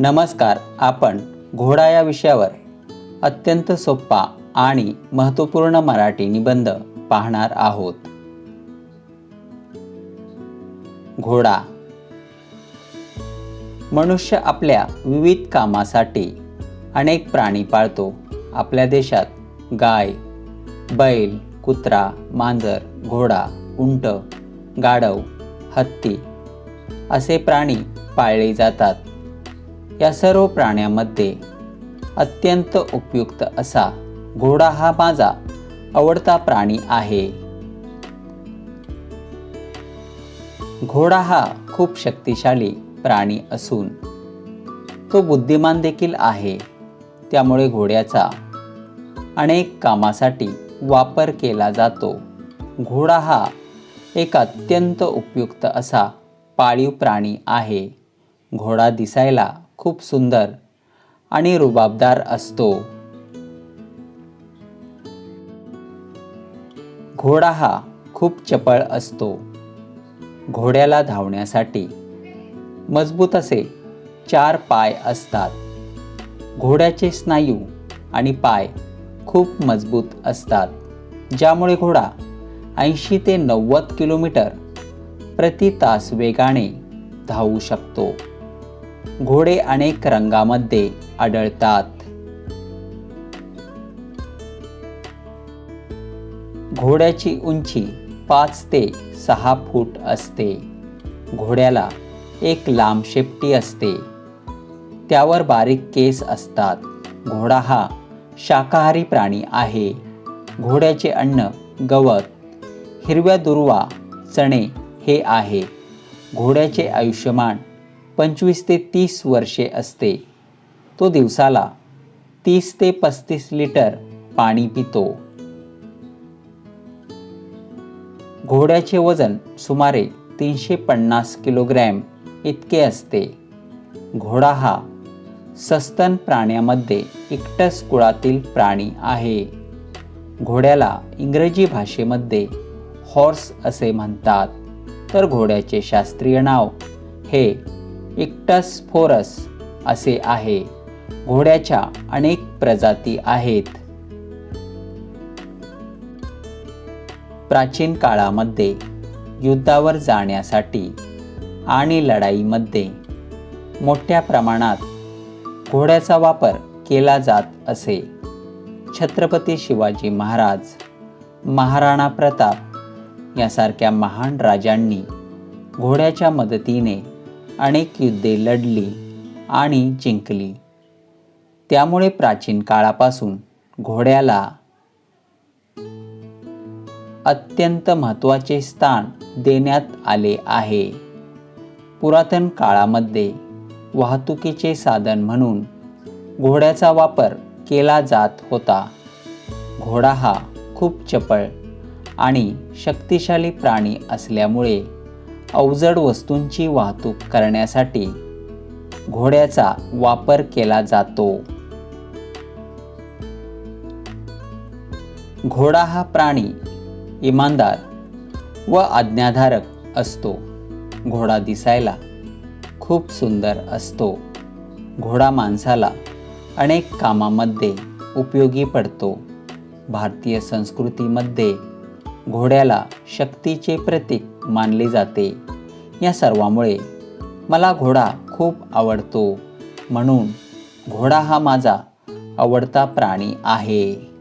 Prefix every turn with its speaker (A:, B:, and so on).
A: नमस्कार आपण घोडा या विषयावर अत्यंत सोपा आणि महत्त्वपूर्ण मराठी निबंध पाहणार आहोत. घोडा. मनुष्य आपल्या विविध कामासाठी अनेक प्राणी पाळतो. आपल्या देशात गाय बैल कुत्रा मांजर घोडा उंट गाढव हत्ती असे प्राणी पाळले जातात. या सर्व प्राण्यामध्ये अत्यंत उपयुक्त असा घोडा हा माझा आवडता प्राणी आहे. घोडा हा खूप शक्तिशाली प्राणी असून तो बुद्धिमान देखील आहे. त्यामुळे घोड्याचा अनेक कामासाठी वापर केला जातो. घोडा हा एक अत्यंत उपयुक्त असा पाळीव प्राणी आहे. घोडा दिसायला खूप सुंदर आणि रुबाबदार असतो. घोडा हा खूप चपळ असतो. घोड्याला धावण्यासाठी मजबूत असे चार पाय असतात. घोड्याचे स्नायू आणि पाय खूप मजबूत असतात ज्यामुळे घोडा ऐंशी ते नव्वद किलोमीटर प्रति तास वेगाने धावू शकतो. घोडे अनेक रंगामध्ये आढळतात. घोड्याची उंची पाच ते सहा फूट असते. घोड्याला एक लांब शेपटी असते. त्यावर बारीक केस असतात. घोडा हा शाकाहारी प्राणी आहे. घोड्याचे अन्न गवत हिरव्या दुर्वा चणे हे आहे. घोड्याचे आयुष्यमान पंचवीस ते तीस वर्षे असते. तो दिवसाला तीस ते पस्तीस लिटर पाणी पितो. घोड्याचे वजन सुमारे तीनशे पन्नास किलोग्रॅम इतके असते. घोडा हा सस्तन प्राण्यामध्ये एकटस कुळातील प्राणी आहे. घोड्याला इंग्रजी भाषेमध्ये हॉर्स असे म्हणतात. तर घोड्याचे शास्त्रीय नाव हे इक्टस फोरस असे आहे. घोड्याच्या अनेक प्रजाती आहेत. प्राचीन काळामध्ये युद्धावर जाण्यासाठी आणि लढाईमध्ये मोठ्या प्रमाणात घोड्याचा वापर केला जात असे. छत्रपती शिवाजी महाराज महाराणा प्रताप यासारख्या महान राजांनी घोड्याच्या मदतीने अनेक युद्धे लढली आणि जिंकली. त्यामुळे प्राचीन काळापासून घोड्याला अत्यंत महत्त्वाचे स्थान देण्यात आले आहे. पुरातन काळामध्ये वाहतुकीचे साधन म्हणून घोड्याचा वापर केला जात होता. घोडा हा खूप चपळ आणि शक्तिशाली प्राणी असल्यामुळे अवजड वस्तूंची वाहतूक करण्यासाठी घोड्याचा वापर केला जातो. घोडा हा प्राणी इमानदार व आज्ञाधारक असतो. घोडा दिसायला खूप सुंदर असतो. घोडा माणसाला अनेक कामामध्ये उपयोगी पडतो. भारतीय संस्कृतीमध्ये घोड्याला शक्तीचे प्रतीक मानले जाते. या सर्वामुळे मला घोडा खूप आवडतो. म्हणून घोडा हा माझा आवडता प्राणी आहे.